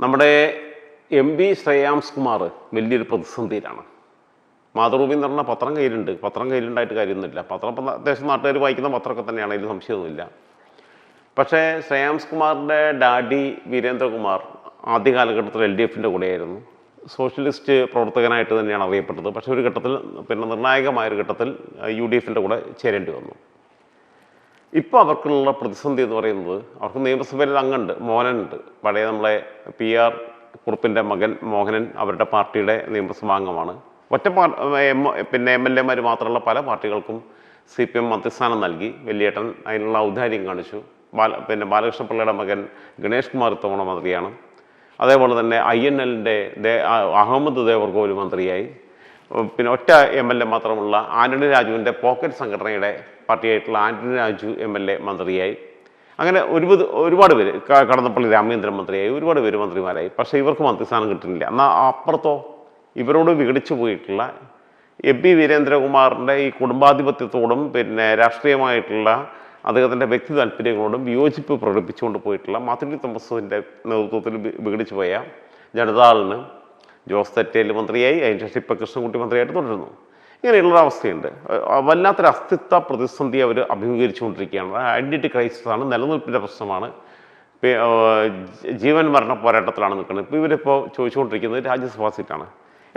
നമ്മുടെ M B Shreyams Kumar വലിയൊരു പ്രതിസന്ധിയിലാണ്. മാതൃഭൂമി എന്ന് പറഞ്ഞാൽ പത്രം കയ്യിലുണ്ട്. പത്രം കയ്യിലുണ്ടായിട്ട് കാര്യമൊന്നുമില്ല. പത്രം അത്യാവശ്യം നാട്ടുകാർ വായിക്കുന്ന പത്രമൊക്കെ തന്നെയാണ്. അതിൽ സംശയമൊന്നുമില്ല. പക്ഷേ ശ്രേയാംസ് കുമാറിന്റെ ഡാഡി വീരേന്ദ്രകുമാർ ആദ്യ കാലഘട്ടത്തിൽ എൽ ഡി എഫിന്റെ കൂടെയായിരുന്നു. സോഷ്യലിസ്റ്റ് പ്രവർത്തകനായിട്ട് തന്നെയാണ് അറിയപ്പെട്ടത്. പക്ഷേ ഒരു ഘട്ടത്തിൽ പിന്നെ നിർണായകമായ ഒരു ഘട്ടത്തിൽ യു ഡി എഫിന്റെ കൂടെ ചേരേണ്ടി വന്നു. ഇപ്പോൾ അവർക്കുള്ള പ്രതിസന്ധി എന്ന് പറയുന്നത് അവർക്ക് നിയമസഭയിൽ ഒരു അംഗമുണ്ട് മോഹനുണ്ട് പഴയ നമ്മളെ പി ആർ കുറുപ്പിന്റെ മകൻ മോഹനൻ അവരുടെ പാർട്ടിയുടെ നിയമസഭാ അംഗമാണ്. ഒറ്റ പിന്നെ എം എൽ എമാർ മാത്രമുള്ള പല പാർട്ടികൾക്കും സി പി എം മന്ത്രിസ്ഥാനം നൽകി. വലിയേട്ടൻ അതിനുള്ള ഔദാര്യം കാണിച്ചു. ബാല പിന്നെ ബാലകൃഷ്ണപിള്ളയുടെ മകൻ ഗണേഷ് കുമാർ ഇത്തവണ മന്ത്രിയാണ്. അതേപോലെ തന്നെ ഐ എൻ എല്ലിന്റെ അഹമ്മദ് ദേവർഗോൽ മന്ത്രിയായി. ഉം, പിന്നെ ഒറ്റ എം എൽ എ മാത്രമുള്ള ആന്റണി രാജുവിന്റെ പോക്കറ്റ് സംഘടനയുടെ പാർട്ടിയായിട്ടുള്ള Antony Raju M L A മന്ത്രിയായി. അങ്ങനെ ഒരുപാട് ഒരുപാട് പേര് കടന്നപ്പള്ളി രാമചന്ദ്രൻ മന്ത്രിയായി ഒരുപാട് പേര് മന്ത്രിമാരായി. പക്ഷേ ഇവർക്ക് മന്ത്രിസ്ഥാനം കിട്ടുന്നില്ല. എന്നാൽ അപ്പുറത്തോ ഇവരോട് വിഘടിച്ചു പോയിട്ടുള്ള എം പി വീരേന്ദ്രകുമാറിന്റെ ഈ കുടുംബാധിപത്യത്തോടും പിന്നെ രാഷ്ട്രീയമായിട്ടുള്ള അദ്ദേഹത്തിന്റെ വ്യക്തി താല്പര്യങ്ങളോടും വിയോജിപ്പ് പ്രകടിപ്പിച്ചുകൊണ്ട് പോയിട്ടുള്ള മാത്യു തോമസിന്റെ നേതൃത്വത്തിൽ വിഘടിച്ചു പോയ ജനതാളിന് ജോസ് തെറ്റേൽ മന്ത്രിയായി അതിന് ശേഷം ഇപ്പം കൃഷ്ണൻകുട്ടി മന്ത്രിയായിട്ട് തുടരുന്നു. ഇങ്ങനെയുള്ള അവസ്ഥയുണ്ട്. വല്ലാത്തൊരു അസ്തിത്വ പ്രതിസന്ധി അവർ അഭിമുഖീകരിച്ചുകൊണ്ടിരിക്കുകയാണ്. ഐഡന്റിറ്റി ആണ് നിലനിൽപ്പിന്റെ പ്രശ്നമാണ്. ജീവൻ മരണ പോരാട്ടത്തിലാണ് നിൽക്കുന്നത്. ഇപ്പോൾ ഇവരിപ്പോൾ ചോദിച്ചുകൊണ്ടിരിക്കുന്നത് രാജ്യസഭാ സീറ്റാണ്.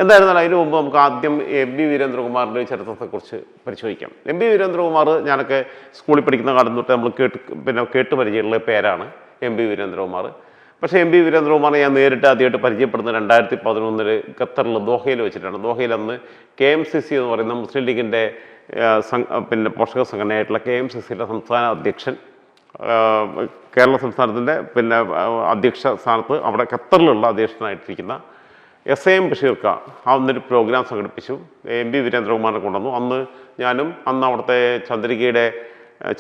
എന്തായിരുന്നാലും അതിന് മുമ്പ് നമുക്ക് ആദ്യം എം ബി വീരേന്ദ്രകുമാറിന്റെ ചരിത്രത്തെക്കുറിച്ച് പരിശോധിക്കാം. എം ബി വീരേന്ദ്രകുമാർ ഞാനൊക്കെ സ്കൂളിൽ പഠിക്കുന്ന കാലം തൊട്ട് നമ്മൾ കേട്ട് പിന്നെ കേട്ട് പരിചയമുള്ള പേരാണ് എം ബി വീരേന്ദ്രകുമാർ. പക്ഷേ എം പി വീരേന്ദ്രകുമാറിനെ ഞാൻ നേരിട്ട് ആദ്യമായിട്ട് പരിചയപ്പെടുന്നത് രണ്ടായിരത്തി പതിനൊന്നിൽ ഖത്തറിൽ ദോഹയിൽ വെച്ചിട്ടാണ്. ദോഹയിൽ അന്ന് കെ എം സി സി എന്ന് പറയുന്ന മുസ്ലിം ലീഗിന്റെ പിന്നെ പോഷക സംഘടനയായിട്ടുള്ള കെ എം സി സിയുടെ സംസ്ഥാന അധ്യക്ഷൻ കേരള സംസ്ഥാനത്തിന്റെ പിന്നെ അധ്യക്ഷ സ്ഥാനത്ത് അവിടെ ഖത്തറിലുള്ള അധ്യക്ഷനായിട്ടിരിക്കുന്ന എസ് എ എം ബഷീർക്ക ആ ഒന്നൊരു പ്രോഗ്രാം സംഘടിപ്പിച്ചു. എം പി വീരേന്ദ്രകുമാറിനെ കൊണ്ടുവന്നു. അന്ന് ഞാനും അന്ന് അവിടുത്തെ ചന്ദ്രികയുടെ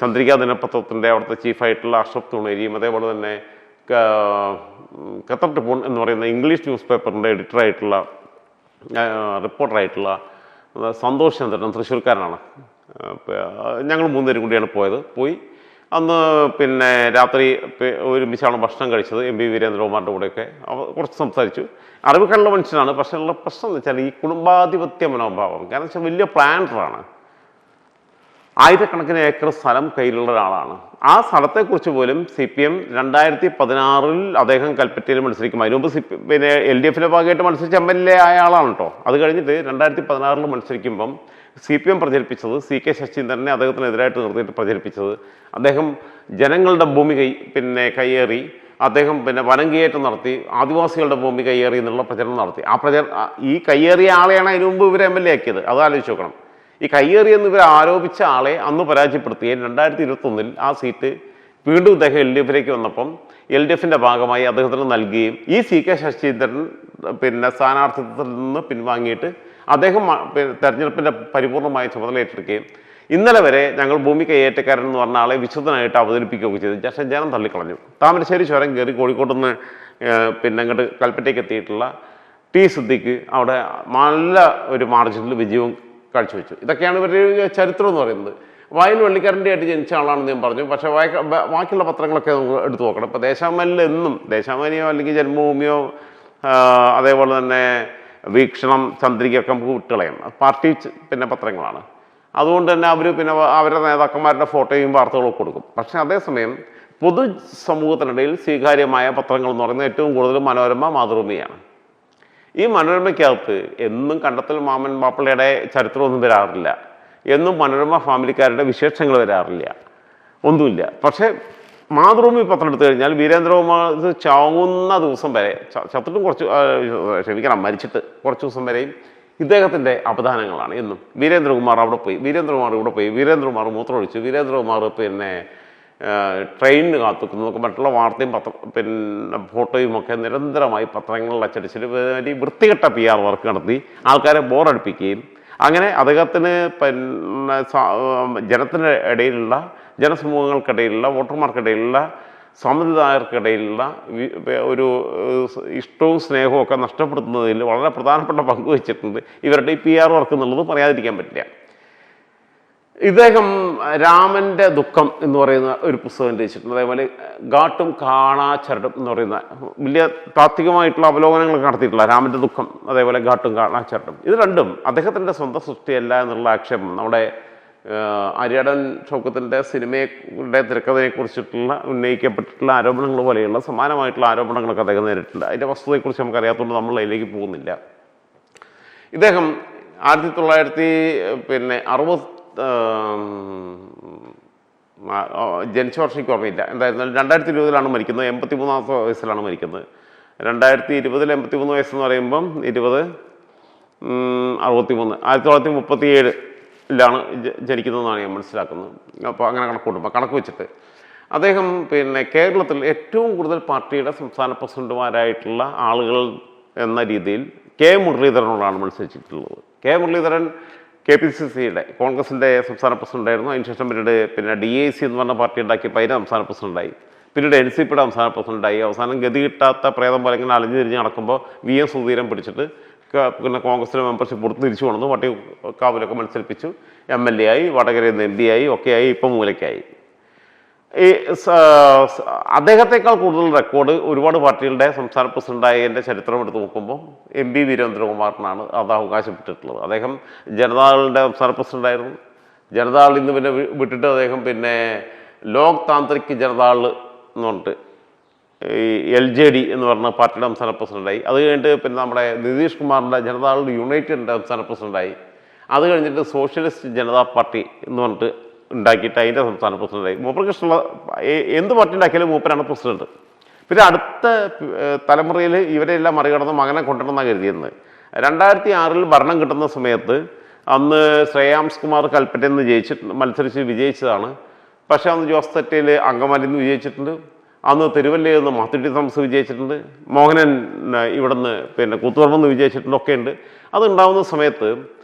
ചന്ദ്രികാ ദിനപത്രത്തിന്റെ അവിടുത്തെ ചീഫായിട്ടുള്ള അഷ്റഫ് തുണേരിയും അതേപോലെ തന്നെ ഖത്തർ ട്രിബ്യൂൺ എന്ന് പറയുന്ന ഇംഗ്ലീഷ് ന്യൂസ് പേപ്പറിന്റെ എഡിറ്ററായിട്ടുള്ള റിപ്പോർട്ടറായിട്ടുള്ള സന്തോഷ് ചന്ദ്രൻ തൃശ്ശൂർക്കാരനാണ്. ഞങ്ങൾ മൂന്നുപേരും കൂടിയാണ് പോയത്. പോയി അന്ന് പിന്നെ രാത്രി ഒരു ഒരുമിച്ചാണ് ഭക്ഷണം കഴിച്ചത്. എം ബി വീരേന്ദ്രകുമാറിന്റെ കൂടെയൊക്കെ കുറച്ച് സംസാരിച്ചു. അറിവ് അറിവുകളുള്ള മനുഷ്യനാണ്. പക്ഷേ ഉള്ള പ്രശ്നം എന്ന് വെച്ചാൽ ഈ കുടുംബാധിപത്യ മനോഭാവം. കാരണം വെച്ചാൽ വലിയ പ്ലാനറാണ് ആയിരക്കണക്കിന് ഏക്കർ സ്ഥലം കയ്യിലുള്ള ഒരാളാണ്. ആ സ്ഥലത്തെക്കുറിച്ച് പോലും സി പി എം രണ്ടായിരത്തി പതിനാറിൽ അദ്ദേഹം കൽപ്പറ്റയിൽ മത്സരിക്കും. അതിനുമുമ്പ് സി പി പിന്നെ എൽ ഡി എഫിന്റെ ഭാഗമായിട്ട് മത്സരിച്ച എം എൽ എ ആയ ആളാണ് കേട്ടോ അത് കഴിഞ്ഞിട്ട് രണ്ടായിരത്തി പതിനാറിൽ മത്സരിക്കുമ്പം സി പി എം പ്രചരിപ്പിച്ചത് സി കെ ശശീന്ദ്രനെ അദ്ദേഹത്തിനെതിരായിട്ട് നിർത്തിയിട്ട് പ്രചരിപ്പിച്ചത്. അദ്ദേഹം ജനങ്ങളുടെ ഭൂമി കൈ പിന്നെ കയ്യേറി അദ്ദേഹം പിന്നെ വനം കയ്യേറ്റം നടത്തി ആദിവാസികളുടെ ഭൂമി കയ്യേറി എന്നുള്ള പ്രചരണം നടത്തി. ആ പ്രചരണം ഈ കയ്യേറിയ ആളെയാണ് അതിനു മുമ്പ് ഇവർ എം എൽ എ ആക്കിയത്. അത് ആലോചിച്ച് നോക്കണം. ഈ കയ്യേറി എന്നിവർ ആരോപിച്ച ആളെ അന്ന് പരാജയപ്പെടുത്തുകയും രണ്ടായിരത്തി ഇരുപത്തൊന്നിൽ ആ സീറ്റ് വീണ്ടും ഇദ്ദേഹം എൽ ഡി എഫിലേക്ക് വന്നപ്പം എൽ ഡി എഫിന്റെ ഭാഗമായി അദ്ദേഹത്തിന് നൽകുകയും ഈ സി കെ ശശീന്ദ്രൻ പിന്നെ സ്ഥാനാർത്ഥിത്വത്തിൽ നിന്ന് പിൻവാങ്ങിയിട്ട് അദ്ദേഹം തെരഞ്ഞെടുപ്പിന്റെ പരിപൂർണമായ ചുമതല ഏറ്റെടുക്കുകയും ഇന്നലെ വരെ ഞങ്ങൾ ഭൂമി കയ്യേറ്റക്കാരൻ എന്ന് പറഞ്ഞ ആളെ വിശുദ്ധനായിട്ട് അവതരിപ്പിക്കുകയൊക്കെ ചെയ്തു. ജക്ഷൻ ജനം തള്ളിക്കളഞ്ഞു. താമരശ്ശേരി ചുരം കയറി കോഴിക്കോട് നിന്ന് പിന്നെ അങ്ങോട്ട് കൽപ്പറ്റയ്ക്ക് എത്തിയിട്ടുള്ള ടി സിദ്ദിഖ് അവിടെ നല്ല ഒരു മാർജിനിൽ വിജയവും കാഴ്ചവെച്ചു. ഇതൊക്കെയാണ് ഇവരുടെ ചരിത്രം എന്ന് പറയുന്നത്. വായിൽ വെള്ളിക്കാരന്റെ ആയിട്ട് ജനിച്ച ആളാണെന്ന് ഞാൻ പറഞ്ഞു. പക്ഷേ വായ ബാക്കിയുള്ള പത്രങ്ങളൊക്കെ നമുക്ക് എടുത്തു നോക്കണം. ഇപ്പോൾ ദേശാഭിമാനിൽ എന്നും ദേശാഭിമാനിയോ അല്ലെങ്കിൽ ജന്മഭൂമിയോ അതേപോലെ തന്നെ വീക്ഷണം ചന്ദ്രികയൊക്കെ നമുക്ക് വിട്ടുകളയാം പാർട്ടി പിന്നെ പത്രങ്ങളാണ്. അതുകൊണ്ട് തന്നെ അവർ പിന്നെ അവരുടെ നേതാക്കന്മാരുടെ ഫോട്ടോയും വാർത്തകളും കൊടുക്കും. പക്ഷേ അതേസമയം പൊതു സമൂഹത്തിനിടയിൽ സ്വീകാര്യമായ പത്രങ്ങൾ എന്ന് പറയുന്നത് ഏറ്റവും കൂടുതൽ മനോരമ മാതൃഭൂമിയാണ്. ഈ മനോരമയ്ക്കകത്ത് എന്നും കണ്ടെത്തൽ മാമൻ മാപ്പിളയുടെ ചരിത്രമൊന്നും വരാറില്ല. എന്നും മനോരമ ഫാമിലിക്കാരുടെ വിശേഷങ്ങൾ വരാറില്ല. ഒന്നുമില്ല. പക്ഷേ മാതൃഭൂമി പത്രം എടുത്തു കഴിഞ്ഞാൽ വീരേന്ദ്രകുമാർ ചാവുന്ന ദിവസം വരെ ചത്തിട്ടും കുറച്ച് ക്ഷമിക്കണം മരിച്ചിട്ട് കുറച്ച് ദിവസം വരെയും ഇദ്ദേഹത്തിന്റെ അപദാനങ്ങളാണ് എന്നും. വീരേന്ദ്രകുമാർ അവിടെ പോയി വീരേന്ദ്രകുമാർ ഇവിടെ പോയി വീരേന്ദ്രകുമാർ മൂത്രമൊഴിച്ചു വീരേന്ദ്രകുമാർ പിന്നെ ട്രെയിനിന് കാത്തുക്കുന്നു നമുക്ക് മറ്റുള്ള വാർത്തയും പത്ര പിന്നെ ഫോട്ടോയും ഒക്കെ നിരന്തരമായി പത്രങ്ങളിൽ അച്ചടിച്ചിട്ട് വലിയ വൃത്തികെട്ട പി ആർ വർക്ക് നടത്തി ആൾക്കാരെ ബോറടിപ്പിക്കുകയും അങ്ങനെ അദ്ദേഹത്തിന് പിന്നെ ജനത്തിന്റെ ഇടയിലുള്ള ജനസമൂഹങ്ങൾക്കിടയിലുള്ള വോട്ടർമാർക്കിടയിലുള്ള സമ്മതിദായകർക്കിടയിലുള്ള ഒരു ഇഷ്ടവും സ്നേഹവും ഒക്കെ നഷ്ടപ്പെടുത്തുന്നതിൽ വളരെ പ്രധാനപ്പെട്ട പങ്ക് വഹിച്ചിട്ടുണ്ട്. ഇവരുടെ ഈ പി ആർ വർക്ക് എന്നുള്ളത് പറയാതിരിക്കാൻ പറ്റില്ല. ഇദ്ദേഹം രാമന്റെ ദുഃഖം എന്ന് പറയുന്ന ഒരു പുസ്തകം രചിച്ചിട്ടുണ്ട്. അതേപോലെ ഗാട്ടും കാണാച്ചരടും എന്ന് പറയുന്ന വലിയ താത്വികമായിട്ടുള്ള അവലോകനങ്ങൾ നടത്തിയിട്ടുള്ള രാമന്റെ ദുഃഖം അതേപോലെ ഗാട്ടും കാണാച്ചരടും ഇത് രണ്ടും അദ്ദേഹത്തിന്റെ സ്വന്തം സൃഷ്ടിയല്ല എന്നുള്ള ആക്ഷേപം നമ്മുടെ അരിയടൻ ഷൗക്കത്തിന്റെ സിനിമയുടെ തിരക്കഥയെ കുറിച്ചിട്ടുള്ള ഉന്നയിക്കപ്പെട്ടിട്ടുള്ള ആരോപണങ്ങൾ പോലെയുള്ള സമാനമായിട്ടുള്ള ആരോപണങ്ങളൊക്കെ അദ്ദേഹം നേരിട്ടുണ്ട് അതിന്റെ വസ്തുതയെക്കുറിച്ച് നമുക്ക് അറിയാത്തതുകൊണ്ട് നമ്മൾ അതിലേക്ക് പോകുന്നില്ല. ഇദ്ദേഹം ആയിരത്തി തൊള്ളായിരത്തി പിന്നെ അറുപത് ജനിച്ച വർഷം ഓർമ്മയില്ല. എന്തായിരുന്നാലും രണ്ടായിരത്തി ഇരുപതിലാണ് മരിക്കുന്നത്. എൺപത്തി മൂന്നാമത്തെ വയസ്സിലാണ് മരിക്കുന്നത്. രണ്ടായിരത്തി ഇരുപതിൽ എൺപത്തി മൂന്ന് വയസ്സെന്ന് പറയുമ്പം ഇരുപത് അറുപത്തി മൂന്ന് ആയിരത്തി തൊള്ളായിരത്തി മുപ്പത്തി ഏഴിലാണ് ജനിക്കുന്നതെന്നാണ് ഞാൻ മനസ്സിലാക്കുന്നത്. അപ്പോൾ അങ്ങനെ കണക്ക് കൂട്ടുമ്പോൾ കണക്ക് വെച്ചിട്ട് അദ്ദേഹം പിന്നെ കേരളത്തിൽ ഏറ്റവും കൂടുതൽ പാർട്ടിയുടെ സംസ്ഥാന പ്രസിഡന്റുമാരായിട്ടുള്ള ആളുകൾ എന്ന രീതിയിൽ കെ മുരളീധരനോടാണ് മത്സരിച്ചിട്ടുള്ളത്. K Muraleedharan K P C സിയുടെ കോൺഗ്രസിന്റെ സംസ്ഥാന പ്രസിഡന്റായിരുന്നു. അതിനുശേഷം പിന്നീട് പിന്നെ ഡി എ സി എന്ന് പറഞ്ഞ പാർട്ടി ഉണ്ടാക്കിയപ്പോൾ അതിന്റെ സംസ്ഥാന പ്രസിഡന്റായി. പിന്നീട് എൻ സി പിയുടെ സംസ്ഥാന പ്രസിഡന്റായി. അവസാനം ഗതി കിട്ടാത്ത പ്രേതം പോലെ ഇങ്ങനെ അലഞ്ഞു തിരിഞ്ഞ് നടക്കുമ്പോൾ വി എം സുധീരൻ പിടിച്ചിട്ട് പിന്നെ കോൺഗ്രസിലെ മെമ്പർഷിപ്പ് കൊടുത്ത് തിരിച്ചു കൊണ്ടു വട്ടിക്കാവിലൊക്കെ മത്സരിപ്പിച്ചു. എം എൽ എ ആയി വടകരയിൽ നിന്ന് എം പി ആയി ഒക്കെയായി ഇപ്പം മൂലയ്ക്കായി. ഈ അദ്ദേഹത്തെക്കാൾ കൂടുതൽ റെക്കോർഡ് ഒരുപാട് പാർട്ടികളുടെ സംസ്ഥാന പ്രസിഡന്റായതിന്റെ ചരിത്രം എടുത്ത് നോക്കുമ്പോൾ എം പി വീരേന്ദ്രകുമാറിനാണ് അത് അവകാശപ്പെട്ടിട്ടുള്ളത്. അദ്ദേഹം ജനതാദളിന്റെ സംസ്ഥാന പ്രസിഡന്റായിരുന്നു ജനതാദൾ ഇന്ന് പിന്നെ വിട്ടിട്ട് അദ്ദേഹം പിന്നെ ലോക് താന്ത്രിക് ജനതാദൾ എന്ന് പറഞ്ഞിട്ട് ഈ എൽ ജെ ഡി എന്ന് പറഞ്ഞ പാർട്ടിയുടെ സംസ്ഥാന പ്രസിഡന്റായി അത് കഴിഞ്ഞിട്ട് പിന്നെ നമ്മുടെ നിതീഷ് കുമാറിന്റെ ജനതാദൾ യുണൈറ്റഡിന്റെ സംസ്ഥാന പ്രസിഡന്റായി അത് കഴിഞ്ഞിട്ട് സോഷ്യലിസ്റ്റ് ജനതാ പാർട്ടി എന്ന് പറഞ്ഞിട്ട് ഉണ്ടാക്കിയിട്ട് അതിന്റെ സംസ്ഥാന പ്രസിഡന്റായി. മൂപ്പർക്ക് ഇഷ്ടമുള്ള എ- എന്ത് പാർട്ടി ഉണ്ടാക്കിയാലും മൂപ്പരാണ് പ്രസിഡന്റ്. പിന്നെ അടുത്ത തലമുറയിൽ ഇവരെല്ലാം മറികടന്ന് മകനെ കൊണ്ടുവരണമെന്നാണ് കരുതിയിരുന്നത്. രണ്ടായിരത്തി ആറിൽ ഭരണം കിട്ടുന്ന സമയത്ത് അന്ന് ശ്രേയാംസ് കുമാർ കൽപ്പറ്റയിൽ നിന്ന് ജയിച്ചിട്ട് മത്സരിച്ച് വിജയിച്ചതാണ്. പക്ഷേ അന്ന് ജോസ് തെറ്റയിൽ അങ്കമാലിയിൽ നിന്ന് വിജയിച്ചിട്ടുണ്ട്. അന്ന് തിരുവല്ലയിൽ നിന്ന് മാത്തുട്ടി തോമസ് വിജയിച്ചിട്ടുണ്ട്. മോഹനൻ ഇവിടുന്ന് പിന്നെ കൂത്തുപറമ്പ് നിന്ന് വിജയിച്ചിട്ടുണ്ട്. ഒക്കെ ഉണ്ട് അത് ഉണ്ടാവുന്ന സമയത്ത്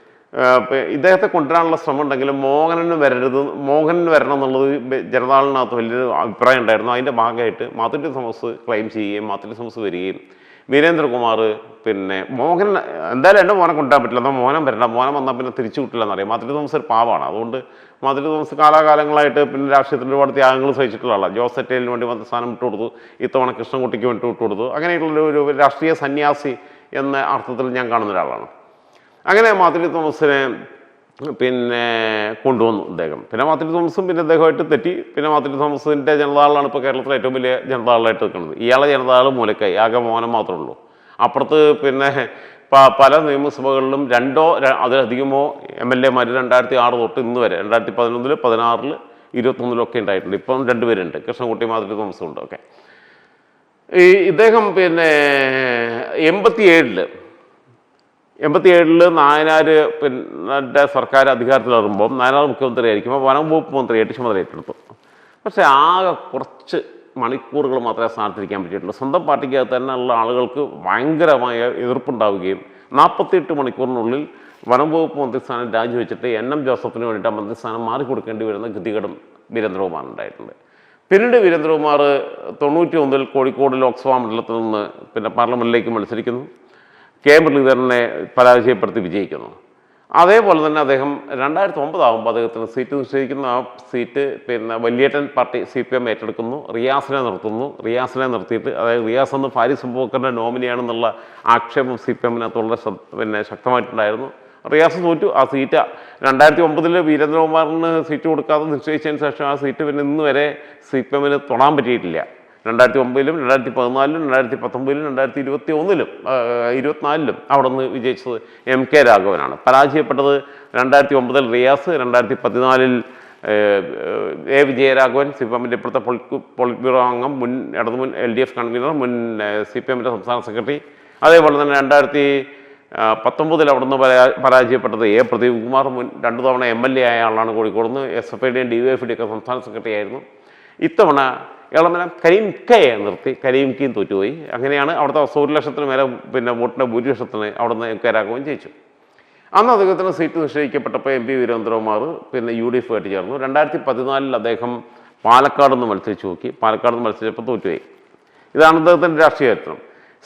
ഇദ്ദേഹത്തെ കൊണ്ടുവരാനുള്ള ശ്രമം ഉണ്ടെങ്കിലും മോഹനന് വരരുത് മോഹനൻ വരണം എന്നുള്ളത് ജനതാളിനകത്ത് വലിയൊരു അഭിപ്രായം ഉണ്ടായിരുന്നു. അതിന്റെ ഭാഗമായിട്ട് മാത്തുട്ടി തോമസ് ക്ലെയിം ചെയ്യുകയും മാത്തുട്ടി തോമസ് വരികയും വീരേന്ദ്രകുമാർ പിന്നെ മോഹൻ എന്തായാലും എന്റെ മോനെ കൊണ്ടുവരാൻ പറ്റില്ല. എന്നാൽ മോഹനം വരണ്ട. മോഹനം വന്നാൽ പിന്നെ തിരിച്ചു കിട്ടില്ല എന്നറിയാം തോമസ് ഒരു പാവമാണ് അതുകൊണ്ട് മാത്തുട്ടി തോമസ് കാലാകാലങ്ങളായിട്ട് പിന്നെ രാഷ്ട്രീയത്തിൽ ഒരുപാട് ത്യാഗങ്ങൾ സഹിച്ചിട്ടുള്ള ജോസ് സെറ്റേലിന് വേണ്ടി സ്ഥാനം വിട്ടു കൊടുത്തു. ഇത്തവണ കൃഷ്ണൻകുട്ടിക്ക് വേണ്ടി വിട്ടു കൊടുത്തു. അങ്ങനെയുള്ള ഒരു രാഷ്ട്രീയ സന്യാസി എന്ന അർത്ഥത്തിൽ ഞാൻ കാണുന്ന ഒരാളാണ്. അങ്ങനെ മാത്തുട്ടി തോമസിനെ പിന്നെ കൊണ്ടുവന്നു അദ്ദേഹം പിന്നെ മാത്തുട്ടി തോമസും പിന്നെ അദ്ദേഹമായിട്ട് തെറ്റി. പിന്നെ മാത്തുട്ടി തോമസിന്റെ ജനതാളാണ് ഇപ്പോൾ കേരളത്തിലെ ഏറ്റവും വലിയ ജനതാളായിട്ട് നിൽക്കുന്നത്. ഇയാളെ ജനതാൾ മൂലക്കായി. ആകെ മോനം മാത്രമേ ഉള്ളൂ. അപ്പുറത്ത് പിന്നെ പല നിയമസഭകളിലും രണ്ടോ അതിലധികമോ എം എൽ എമാർ രണ്ടായിരത്തി ആറ് തൊട്ട് ഇന്ന് വരെ രണ്ടായിരത്തി പതിനൊന്നിൽ പതിനാറിൽ ഇരുപത്തൊന്നിലൊക്കെ ഉണ്ടായിട്ടുണ്ട്. ഇപ്പം രണ്ടുപേരുണ്ട്. കൃഷ്ണൻകുട്ടി മാധുരി തോമസും ഉണ്ട്. ഓക്കെ. ഈ ഇദ്ദേഹം പിന്നെ എൺപത്തിയേഴിൽ ഏഴിൽ നായനാർ പിന്നെ സർക്കാർ അധികാരത്തിൽ അധികാരത്തിലേറുമ്പോൾ നായനാർ മുഖ്യമന്ത്രി ആയിരിക്കും അപ്പോൾ വനം വകുപ്പ് മന്ത്രിയായിട്ട് ചുമതല ഏറ്റെടുത്തു പക്ഷേ ആകെ കുറച്ച് മണിക്കൂറുകൾ മാത്രമേ സ്ഥാനത്തിരിക്കാൻ പറ്റിയിട്ടുള്ളൂ. സ്വന്തം പാർട്ടിക്കകത്ത് തന്നെ ഉള്ള ആളുകൾക്ക് ഭയങ്കരമായ എതിർപ്പുണ്ടാവുകയും നാൽപ്പത്തിയെട്ട് മണിക്കൂറിനുള്ളിൽ വനം വകുപ്പ് മന്ത്രിസ്ഥാനം രാജിവെച്ചിട്ട് എൻ എം ജോസഫിന് വേണ്ടിയിട്ട് ആ മന്ത്രിസ്ഥാനം മാറിക്കൊടുക്കേണ്ടി വരുന്ന ഗതികടം വീരേന്ദ്രകുമാർ ഉണ്ടായിട്ടുണ്ട്. പിന്നീട് വീരേന്ദ്രകുമാർ തൊണ്ണൂറ്റി ഒന്നിൽ കോഴിക്കോട് ലോക്സഭാ മണ്ഡലത്തിൽ നിന്ന് പിന്നെ പാർലമെന്റിലേക്ക് മത്സരിക്കുന്നു. കെ മുരളീധരനെ പരാജയപ്പെടുത്തി വിജയിക്കുന്നു. അതേപോലെ തന്നെ അദ്ദേഹം രണ്ടായിരത്തി ഒമ്പതാകുമ്പോൾ അദ്ദേഹത്തിന് സീറ്റ് നിശ്ചയിക്കുന്ന ആ സീറ്റ് പിന്നെ വലിയേട്ടൻ പാർട്ടി സി പി എം ഏറ്റെടുക്കുന്നു. റിയാസിനെ നിർത്തുന്നു. റിയാസിനെ നിർത്തിയിട്ട് അതായത് റിയാസ് എന്ന് ഫാരിസ് സംഭവക്കറിന്റെ നോമിനിയാണെന്നുള്ള ആക്ഷേപം സി പി എമ്മിനകത്ത് വളരെ പിന്നെ ശക്തമായിട്ടുണ്ടായിരുന്നു. റിയാസ് തോറ്റു. ആ സീറ്റ് രണ്ടായിരത്തി ഒമ്പതിൽ വീരേന്ദ്രകുമാറിന് സീറ്റ് കൊടുക്കാതെ നിശ്ചയിച്ചതിന് ശേഷം ആ സീറ്റ് പിന്നെ ഇന്ന് വരെ സി പി എമ്മിന് തൊടാൻ പറ്റിയിട്ടില്ല. രണ്ടായിരത്തി ഒമ്പതിലും രണ്ടായിരത്തി പതിനാലിലും രണ്ടായിരത്തി പത്തൊമ്പതിലും രണ്ടായിരത്തി ഇരുപത്തി ഒന്നിലും ഇരുപത്തിനാലിലും അവിടെ നിന്ന് വിജയിച്ചത് എം കെ രാഘവനാണ്. പരാജയപ്പെട്ടത് രണ്ടായിരത്തി ഒമ്പതിൽ റിയാസ് രണ്ടായിരത്തി പതിനാലിൽ എ വിജയരാഘവൻ സി പി എമ്മിന്റെ ഇപ്പോഴത്തെ പൊളിറ്റ് പൊളിറ്റ് ബ്യൂറോ അംഗം മുൻ ഇടതു മുൻ എൽ ഡി എഫ് കൺവീനർ മുൻ സി പി എമ്മിന്റെ സംസ്ഥാന സെക്രട്ടറി. അതേപോലെ തന്നെ രണ്ടായിരത്തി പത്തൊമ്പതിൽ അവിടുന്ന് പരാ പരാജയപ്പെട്ടത് എ പ്രദീപ് കുമാർ മുൻ രണ്ടു തവണ എം എൽ എ ആയ ആളാണ് കോഴിക്കോട് നിന്ന്. എസ് എഫ് ഐയുടെയും ഡി വൈ എഫ് ഒക്കെ സംസ്ഥാന സെക്രട്ടറി ആയിരുന്നു. ഇത്തവണ ഇളമനം കരീം കയെ നിർത്തി കരീം കീം തോറ്റുപോയി. അങ്ങനെയാണ് അവിടുത്തെ ഒരു ലക്ഷത്തിന് മേലെ പിന്നെ വോട്ടിന്റെ ഭൂരിപക്ഷത്തിന് അവിടുന്ന് കയറാക്കുകയും ജയിച്ചു അന്ന് അദ്ദേഹത്തിന് സീറ്റ് നിശ്ചയിക്കപ്പെട്ടപ്പോൾ എം പി വീരേന്ദ്രകുമാർ പിന്നെ യു ഡി എഫ് ആയിട്ട് ചേർന്നു. രണ്ടായിരത്തി പതിനാലിൽ അദ്ദേഹം പാലക്കാട് നിന്ന് മത്സരിച്ച് നോക്കി. പാലക്കാട് നിന്ന് മത്സരിച്ചപ്പോൾ തോറ്റുപോയി. ഇതാണ് അദ്ദേഹത്തിന്റെ രാഷ്ട്രീയ ചരിത്രം.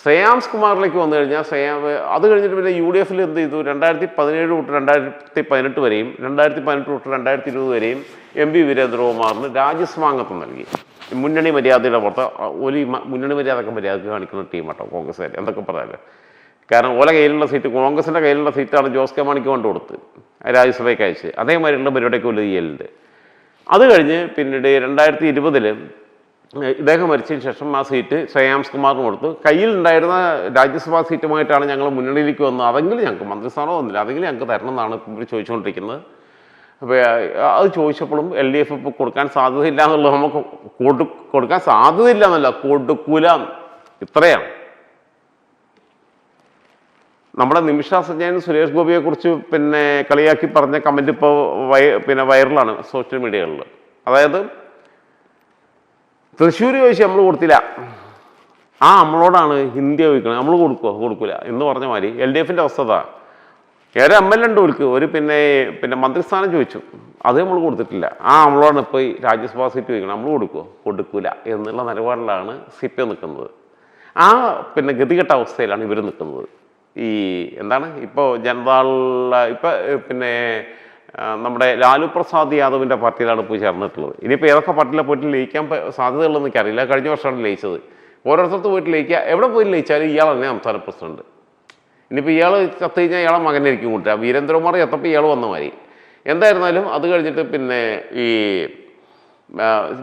ശ്രേയാംസ് കുമാറിലേക്ക് വന്നു കഴിഞ്ഞാൽ ശ്രേയാ അത് കഴിഞ്ഞിട്ട് പിന്നെ യു ഡി എഫിൽ എന്ത് ചെയ്തു? രണ്ടായിരത്തി പതിനേഴ് തൊട്ട് രണ്ടായിരത്തി പതിനെട്ട് വരെയും രണ്ടായിരത്തി പതിനെട്ട് തൊട്ട് രണ്ടായിരത്തി ഇരുപത് വരെയും എം പി വീരേന്ദ്രകുമാറിന് രാജ്യസമാംഗത്വം നൽകി. മുന്നണി മര്യാദയുടെ പുറത്ത് ഒരു മുന്നണി മര്യാദയ്ക്ക് മര്യാദയ്ക്ക് കാണിക്കുന്ന ടീമാട്ടോ കോൺഗ്രസ്സുകാർ എന്തൊക്കെ പറയാം കാരണം ഓല കയ്യിലുള്ള സീറ്റ് കോൺഗ്രസിന്റെ കയ്യിലുള്ള സീറ്റാണ് ജോസ് കെ മാണിക്ക് കൊണ്ട് കൊടുത്ത് രാജ്യസഭയ്ക്ക് അയച്ച് അതേമാതിരിയുള്ള പരിപാടിയൊക്കെ ഒരു ചെയ്യലുണ്ട് അത് കഴിഞ്ഞ് പിന്നീട് രണ്ടായിരത്തി ഇരുപതിൽ ഇദ്ദേഹം മരിച്ചതിന് ശേഷം ആ സീറ്റ് ശ്രേയാംസ് കുമാറിന് കൊടുത്തു കയ്യിൽ ഉണ്ടായിരുന്ന രാജ്യസഭാ സീറ്റുമായിട്ടാണ് ഞങ്ങൾ മുന്നണിയിലേക്ക് വന്നത്. അതെങ്കിലും ഞങ്ങൾക്ക് മന്ത്രിസ്ഥാനം വന്നില്ല അതെങ്കിലും ഞങ്ങൾക്ക് തരണം എന്നാണ് ഇവർ ചോദിച്ചുകൊണ്ടിരിക്കുന്നത്. അപ്പോൾ അത് ചോദിച്ചപ്പോഴും എൽ ഡി എഫ് ഇപ്പോൾ കൊടുക്കാൻ സാധ്യതയില്ല എന്നുള്ളത് നമുക്ക് കൊടു കൊടുക്കാൻ സാധ്യതയില്ല എന്നല്ല കൊടുക്കൂല. ഇത്രയാണ്. നമ്മുടെ നിമിഷ സജ്ജയൻ സുരേഷ് ഗോപിയെ കുറിച്ച് പിന്നെ കളിയാക്കി പറഞ്ഞ കമന്റ് ഇപ്പോൾ വൈ പിന്നെ വൈറലാണ് സോഷ്യൽ മീഡിയകളിൽ അതായത് തൃശ്ശൂർ ചോദിച്ചു നമ്മൾ കൊടുത്തില്ല. ആ നമ്മളോടാണ് ഹിന്ദി ചോദിക്കുന്നത് നമ്മൾ കൊടുക്കുക കൊടുക്കില്ല എന്ന് പറഞ്ഞ മാതിരി എൽ ഡി എഫിന്റെ അവസ്ഥ ഏറെ എം എൽ ഉണ്ട് അവർക്ക് ഒരു പിന്നെ പിന്നെ മന്ത്രിസ്ഥാനം ചോദിച്ചു. അത് നമ്മൾ കൊടുത്തിട്ടില്ല. ആ നമ്മളോട് ഇപ്പോൾ ഈ രാജ്യസഭാ സീറ്റ് ചോദിക്കണം. നമ്മൾ കൊടുക്കുമോ കൊടുക്കൂല എന്നുള്ള നിലപാടിലാണ് സി പി എം നിൽക്കുന്നത്. ആ പിന്നെ ഗതികെട്ട അവസ്ഥയിലാണ് ഇവർ നിൽക്കുന്നത്. ഈ എന്താണ്? ഇപ്പോൾ ജനതാള ഇപ്പം പിന്നെ നമ്മുടെ ലാലു പ്രസാദ് യാദവിന്റെ പാർട്ടിയിലാണ് പോയി ചേർന്നിട്ടുള്ളത്. ഇനിയിപ്പോൾ ഏതൊക്കെ പാർട്ടിയിലെ പോയിട്ട് ലയിക്കാൻ സാധ്യതയുള്ളതെന്ന് എനിക്കറിയില്ല. കഴിഞ്ഞ വർഷമാണ് ലയിച്ചത്. ഓരോരുത്തർക്ക് പോയിട്ട് ലയിക്കുക. എവിടെ പോയി ലയിച്ചാലും ഇയാൾ തന്നെ സംസ്ഥാന പ്രസിഡന്റ്. ഇനിയിപ്പോൾ ഇയാൾ ചത്തു കഴിഞ്ഞാൽ ഇയാളെ മകനായിരിക്കും കൂട്ടുക. വീരേന്ദ്രകുമാർ ചത്തപ്പോൾ ഇയാൾ വന്ന മാതിരി. എന്തായിരുന്നാലും അത് കഴിഞ്ഞിട്ട് പിന്നെ ഈ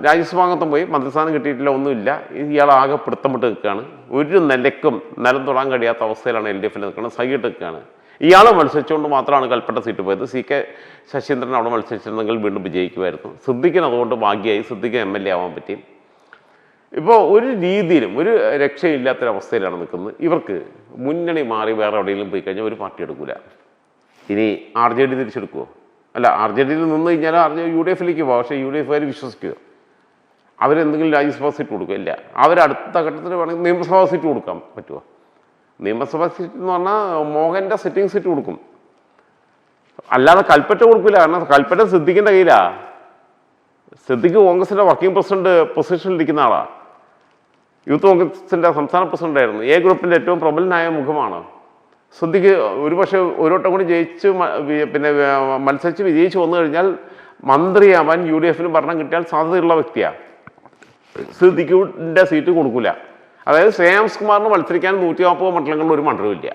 രാജ്യസഭാംഗത്വം പോയി. മന്ത്രിസ്ഥാനം കിട്ടിയിട്ടില്ല ഒന്നുമില്ല. ഇയാൾ ആകെ പിടുത്തമിട്ട് നിൽക്കുകയാണ്. ഒരു നിലക്കും നിലം തൊടാൻ കഴിയാത്ത അവസ്ഥയിലാണ് എൽ ഡി എഫിൽ നിൽക്കുന്നത്. സഹിട്ട് നിൽക്കുകയാണ്. ഇയാൾ മത്സരിച്ചുകൊണ്ട് മാത്രമാണ് കൽപ്പറ്റ സീറ്റ് പോയത്. സി കെ ശശീന്ദ്രൻ അവിടെ മത്സരിച്ചിരുന്നെങ്കിൽ വീണ്ടും വിജയിക്കുമായിരുന്നു. സിദ്ദിഖിന് അതുകൊണ്ട് ഭാഗ്യമായി സിദ്ദിഖ് എം എൽ എ ആവാൻ പറ്റി. ഇപ്പോൾ ഒരു രീതിയിലും ഒരു രക്ഷയില്ലാത്തൊരവസ്ഥയിലാണ് നിൽക്കുന്നത്. ഇവർക്ക് മുന്നണി മാറി വേറെ എവിടെയെങ്കിലും പോയി കഴിഞ്ഞാൽ ഒരു പാർട്ടി എടുക്കില്ല ഇനി ആർ ജെ ഡി തിരിച്ചെടുക്കുമോ അല്ല ആർ ജെ ഡിയിൽ നിന്ന് കഴിഞ്ഞാൽ ആർ ജെ യു ഡി എഫിലേക്ക് പോകാം പക്ഷേ യു ഡി എഫുകാർ വിശ്വസിക്കുക. അവരെന്തെങ്കിലും രാജ്യസഭാ സീറ്റ് കൊടുക്കുക ഇല്ല. അവരടുത്ത ഘട്ടത്തിൽ വേണമെങ്കിൽ നിയമസഭാ സീറ്റ് കൊടുക്കാൻ പറ്റുമോ നിയമസഭാ സീറ്റ് എന്ന് പറഞ്ഞാൽ മോഹന്റെ സെറ്റിംഗ് സീറ്റ് കൊടുക്കും. അല്ലാതെ കൽപ്പറ്റ കൊടുക്കില്ല കാരണം കൽപ്പറ്റ സിദ്ദിഖിന്റെ കയ്യിലാണ് സിദ്ദിഖ് കോൺഗ്രസിന്റെ വർക്കിംഗ് പ്രസിഡന്റ് പൊസിഷനിൽ ഇരിക്കുന്ന ആളാണ് യൂത്ത് കോൺഗ്രസിന്റെ സംസ്ഥാന പ്രസിഡന്റായിരുന്നു എ ഗ്രൂപ്പിന്റെ ഏറ്റവും പ്രബലനായ മുഖമാണ്. സുദ്ധിക്ക് ഒരുപക്ഷെ ഒരു വട്ടം കൂടി ജയിച്ച് പിന്നെ മത്സരിച്ച് വിജയിച്ച് വന്നു കഴിഞ്ഞാൽ മന്ത്രിയാവാൻ യു ഡി എഫിന് ഭരണം കിട്ടിയാൽ സാധ്യതയുള്ള വ്യക്തിയാണ് സിദ്ദിഖിന്റെ സീറ്റ് കൊടുക്കില്ല അതായത് ശ്രേയാംസ് കുമാറിന് മത്സരിക്കാൻ നൂറ്റി നാൽപ്പത് മണ്ഡലങ്ങളിൽ ഒരു മണ്ഡലമില്ല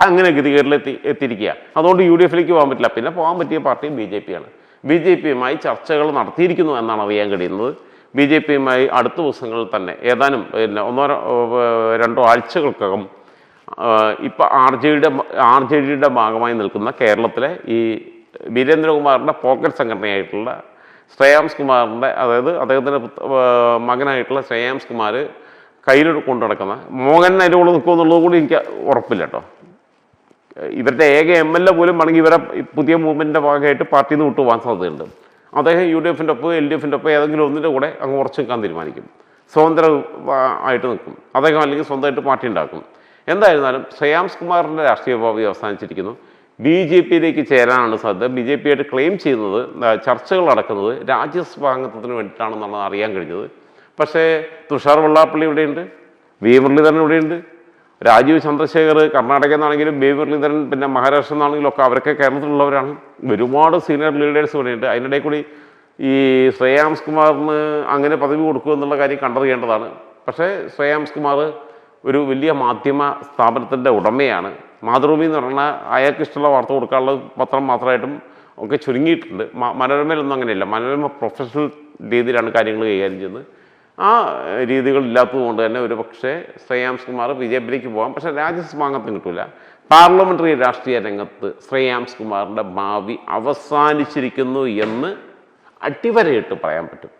അങ്ങനെ ഗതികേറിലെത്തി എത്തിയിരിക്കുക അതുകൊണ്ട് യു ഡി എഫിലേക്ക് പോകാൻ പറ്റില്ല. പിന്നെ പോകാൻ പറ്റിയ പാർട്ടി ബി ജെ പിയാണ് ബി ജെ പിയുമായി ചർച്ചകൾ നടത്തിയിരിക്കുന്നു എന്നാണ് അറിയാൻ കഴിയുന്നത്. ബി ജെ പിയുമായി അടുത്ത ദിവസങ്ങളിൽ തന്നെ ഏതാനും പിന്നെ ഒന്നോ രണ്ടോ ആഴ്ചകൾക്കകം ഇപ്പം ആർ ജെ ഡിയുടെ ആർ ജെ ഡിയുടെ ഭാഗമായി നിൽക്കുന്ന കേരളത്തിലെ ഈ വീരേന്ദ്രകുമാറിന്റെ പോക്കറ്റ് സംഘടനയായിട്ടുള്ള ശ്രേയാംസ് കുമാറിന്റെ അതായത് അദ്ദേഹത്തിന്റെ മകനായിട്ടുള്ള ശ്രേയാംസ് കുമാർ കയ്യിൽ കൊണ്ടു നടക്കുന്ന മോഹൻ അതിന്റെ കൂടെ നിൽക്കുമെന്നുള്ളത് കൂടി എനിക്ക് ഉറപ്പില്ല കേട്ടോ. ഇവരുടെ ഏക എം എൽ എ പോലും വേണമെങ്കിൽ ഇവരെ പുതിയ മൂവ്മെന്റിന്റെ ഭാഗമായിട്ട് പാർട്ടിയിൽ നിന്ന് വിട്ടുപോകാൻ സാധ്യതയുണ്ട്. അദ്ദേഹം യു ഡി എഫിന്റെ ഒപ്പം എൽ ഡി എഫിന്റെ ഒപ്പം ഏതെങ്കിലും ഒന്നിന്റെ കൂടെ അങ്ങ് ഉറച്ചു നിൽക്കാൻ തീരുമാനിക്കും. സ്വതന്ത്ര ആയിട്ട് നിൽക്കും. അദ്ദേഹം അല്ലെങ്കിൽ സ്വന്തമായിട്ട് പാർട്ടി ഉണ്ടാക്കും. എന്തായിരുന്നാലും ശ്രേയാംസ് കുമാറിന്റെ രാഷ്ട്രീയ ഭാവി അവസാനിച്ചിരിക്കുന്നു. ബി ജെ പിയിലേക്ക് ചേരാനാണ് സാധ്യത. ബി ജെ പി ആയിട്ട് ക്ലെയിം ചെയ്യുന്നത് ചർച്ചകൾ നടക്കുന്നത് രാജ്യസഭാംഗത്വത്തിന് വേണ്ടിയിട്ടാണെന്നുള്ളത് അറിയാൻ കഴിഞ്ഞത്. പക്ഷേ തുഷാർ വെള്ളാപ്പള്ളി ഇവിടെയുണ്ട്. വി മുരളീധരൻ ഇവിടെയുണ്ട്. രാജീവ് ചന്ദ്രശേഖർ കർണാടകയിൽ നിന്നാണെങ്കിലും ബി മുരളീധരൻ പിന്നെ മഹാരാഷ്ട്ര നിന്നാണെങ്കിലും ഒക്കെ അവരൊക്കെ കേരളത്തിലുള്ളവരാണ്. ഒരുപാട് സീനിയർ ലീഡേഴ്സ് വേണ്ടിയിട്ട് അതിനിടയിൽ കൂടി ഈ ശ്രേയാംസ് കുമാറിന് അങ്ങനെ പദവി കൊടുക്കുക എന്നുള്ള കാര്യം കണ്ടറിയേണ്ടതാണ്. പക്ഷേ ശ്രേയാംസ് കുമാർ ഒരു വലിയ മാധ്യമ സ്ഥാപനത്തിന്റെ ഉടമയാണ്. മാതൃഭൂമി എന്ന് പറഞ്ഞാൽ അയാൾക്ക് ഇഷ്ടമുള്ള വാർത്ത കൊടുക്കാനുള്ള പത്രം മാത്രമായിട്ടും ഒക്കെ ചുരുങ്ങിയിട്ടുണ്ട്. മനോരമയിലൊന്നും അങ്ങനെയല്ല. മനോരമ പ്രൊഫഷണൽ രീതിയിലാണ് കാര്യങ്ങൾ കൈകാര്യം ചെയ്യുന്നത്. ആ രീതികൾ കൊണ്ട് തന്നെ ഒരു പക്ഷേ ശ്രേയാംസ് കുമാർ ബി ജെ പിയിലേക്ക് പോകാം. പക്ഷേ രാജ്യസഭാംഗത്വം കിട്ടില്ല പാർലമെന്ററി രാഷ്ട്രീയ രംഗത്ത് ശ്രേയാംസ് കുമാറിന്റെ ഭാവി അവസാനിച്ചിരിക്കുന്നു എന്ന് അടിവരയിട്ട് പറയാൻ പറ്റും.